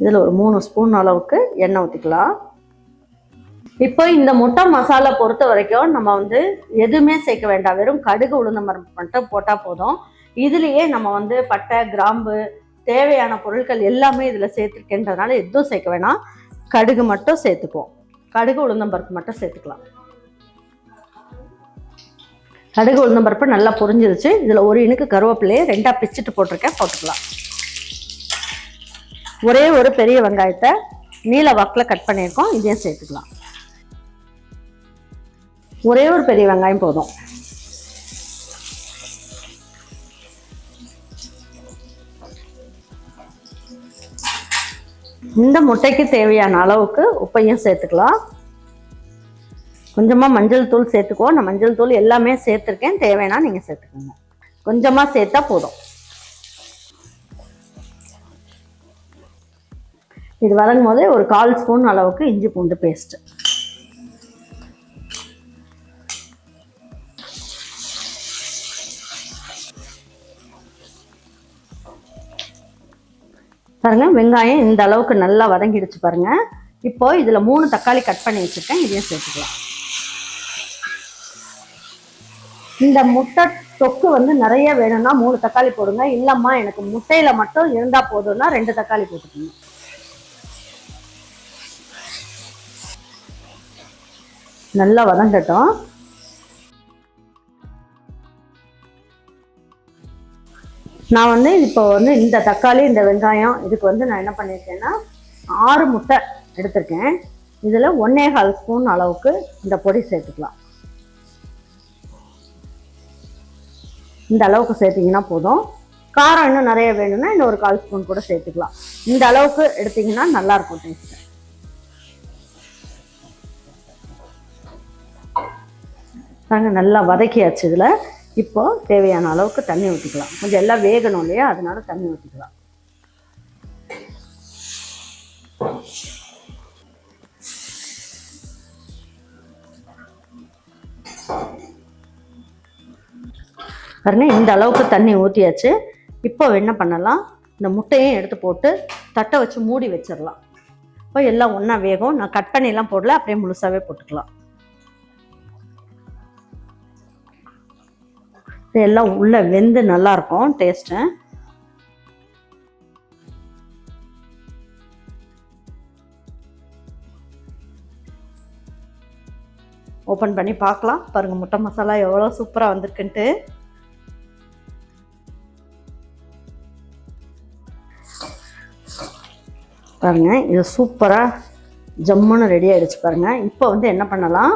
இதில் ஒரு மூணு ஸ்பூன் அளவுக்கு எண்ணெய் ஊற்றிக்கலாம் இப்போ இந்த முட்டை மசாலா பொறுத்த வரைக்கும் நம்ம வந்து எதுவுமே சேர்க்க வேண்டாம். வெறும் கடுகு உளுந்தம் மரம் மட்டும் போட்டால் போதும். இதுலேயே நம்ம வந்து பட்டை கிராம்பு தேவையான பொருட்கள் எல்லாமே இதில் சேர்த்துருக்கேன்றதுனால எதுவும் சேர்க்க வேணாம். கடுகு மட்டும் சேர்த்துக்குவோம். கடுகு உளுந்தம்பருப்பு மட்டும் சேர்த்துக்கலாம். கடுகு உளுந்தம்பருப்பு நல்லா பொரிஞ்சிருச்சு. இதில் ஒரு இனுக்கு கருவேப்பிலையை ரெண்டாக பிச்சுட்டு போட்டிருக்கேன் போட்டுக்கலாம். ஒரே ஒரு பெரிய வெங்காயத்தை நீல வாக்கில் கட் பண்ணியிருக்கோம். இதையும் சேர்த்துக்கலாம். ஒரே ஒரு பெரிய வெங்காயம் போதும். இந்த முட்டைக்கு தேவையான அளவுக்கு உப்பையும் சேர்த்துக்கலாம். கொஞ்சமாக மஞ்சள் தூள் சேர்த்துக்குவோம் நான் மஞ்சள் தூள் எல்லாமே சேர்த்துருக்கேன். தேவைன்னா நீங்கள் சேர்த்துக்கோங்க. கொஞ்சமாக சேர்த்தா போதும். இது வதங்கும் போதே ஒரு கால் ஸ்பூன் அளவுக்கு இஞ்சி பூண்டு பேஸ்ட்டு பாருங்கள் வெங்காயம் இந்த அளவுக்கு நல்லா வதங்கிடுச்சு பாருங்கள் இப்போது இதில் மூணு தக்காளி கட் பண்ணி வச்சிருக்கேன் இதையும் சேர்த்துக்கலாம். இந்த முட்டை தொக்கு வந்து நிறைய வேணும்னா மூணு தக்காளி போடுங்க. இல்லைம்மா எனக்கு முட்டையில் மட்டும் இருந்தால் போதும்னா ரெண்டு தக்காளி போட்டுக்கோங்க. நல்லா வதங்கட்டும். நான் வந்து இப்போ வந்து இந்த தக்காளி இந்த வெங்காயம் இதுக்கு வந்து நான் என்ன பண்ணியிருக்கேன்னா ஆறு முட்டை எடுத்திருக்கேன். இதில் ஒன்னே கால் ஸ்பூன் அளவுக்கு இந்த பொடி சேர்த்துக்கலாம். இந்த அளவுக்கு சேர்த்திங்கன்னா போதும். காரம் இன்னும் நிறைய வேணும்னா இன்னும் ஒரு கால் ஸ்பூன் கூட சேர்த்துக்கலாம். இந்த அளவுக்கு எடுத்தீங்கன்னா நல்லாயிருக்கும் டேஸ்ட்டு நாங்கள் நல்லா வதக்கியாச்சு இதில். இப்போது தேவையான அளவுக்கு தண்ணி ஊற்றிக்கலாம் கொஞ்சம் எல்லாம் வேகணும் இல்லையா? அதனால் தண்ணி ஊற்றிக்கலாம் பாருங்க இந்த அளவுக்கு தண்ணி ஊற்றியாச்சு இப்போ என்ன பண்ணலாம்? இந்த முட்டையும் எடுத்து போட்டு தட்டை வச்சு மூடி வச்சிடலாம். இப்போ எல்லாம் ஒன்றா வேகும். நான் கட் பண்ணிலாம் போடல. அப்படியே முழுசாகவே போட்டுக்கலாம். எல்லாம் உள்ளே வெந்து நல்லாயிருக்கும் டேஸ்ட்டு ஓப்பன் பண்ணி பார்க்கலாம். பாருங்கள் முட்டை மசாலா எவ்வளோ சூப்பராக வந்திருக்குன்ட்டு. பாருங்கள் இது சூப்பராக ஜம்முன்னு ரெடி ஆகிடுச்சு பாருங்கள் இப்போ வந்து என்ன பண்ணலாம்?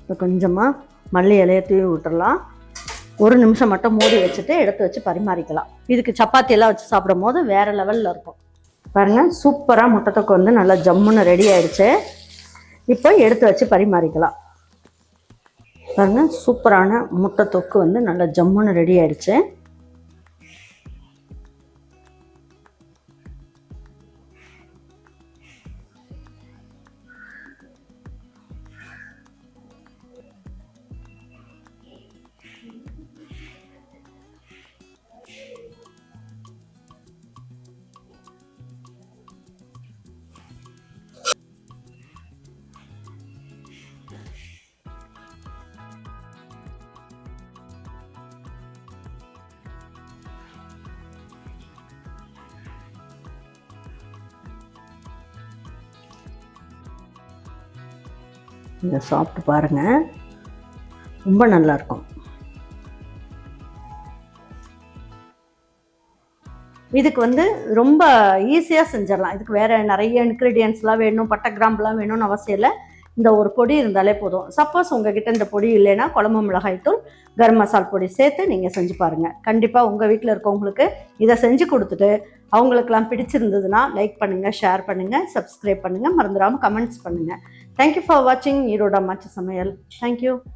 இப்போ கொஞ்சமாக மல்லி இலையை தூவி விட்டுறலாம். ஒரு நிமிஷம் மட்டும் மூடி வச்சுட்டு எடுத்து வச்சு பரிமாறிக்கலாம். இதுக்கு சப்பாத்தி எல்லாம் வச்சு சாப்பிடும் போது வேற லெவலில் இருக்கும். பாருங்க சூப்பராக முட்டைத்தொக்கு வந்து நல்லா ஜம்முன்னு ரெடி ஆயிடுச்சு. இப்போ எடுத்து வச்சு பரிமாறிக்கலாம். பாருங்க சூப்பரான முட்டை தொக்கு வந்து நல்லா ஜம்முன்னு ரெடி ஆயிடுச்சு. நீங்கள் சாப்பிட்டு பாருங்க. ரொம்ப நல்லாயிருக்கும். இதுக்கு வந்து ரொம்ப ஈஸியாக செஞ்சிடலாம். இதுக்கு வேறு நிறைய இன்க்ரீடியன்ஸ்லாம் வேணும் பட்டை கிராம்புலாம் வேணும்னு அவசியம் இல்லை. இந்த ஒரு பொடி இருந்தாலே போதும். சப்போஸ் உங்ககிட்ட இந்த பொடி இல்லைன்னா குழம்பு மிளகாய்த்தூள் கரம் மசால் பொடி சேர்த்து நீங்கள் செஞ்சு பாருங்கள் கண்டிப்பாக உங்கள் வீட்டில் இருக்கவங்களுக்கு இதை செஞ்சு கொடுத்துட்டு அவங்களுக்கெல்லாம் பிடிச்சிருந்ததுன்னா லைக் பண்ணுங்கள் ஷேர் பண்ணுங்கள் சப்ஸ்கிரைப் பண்ணுங்கள் மறந்துடாமல் கமெண்ட்ஸ் பண்ணுங்கள் தேங்க்யூ ஃபார் வாட்சிங் ஈரோட மாச்சு சமையல் தேங்க்யூ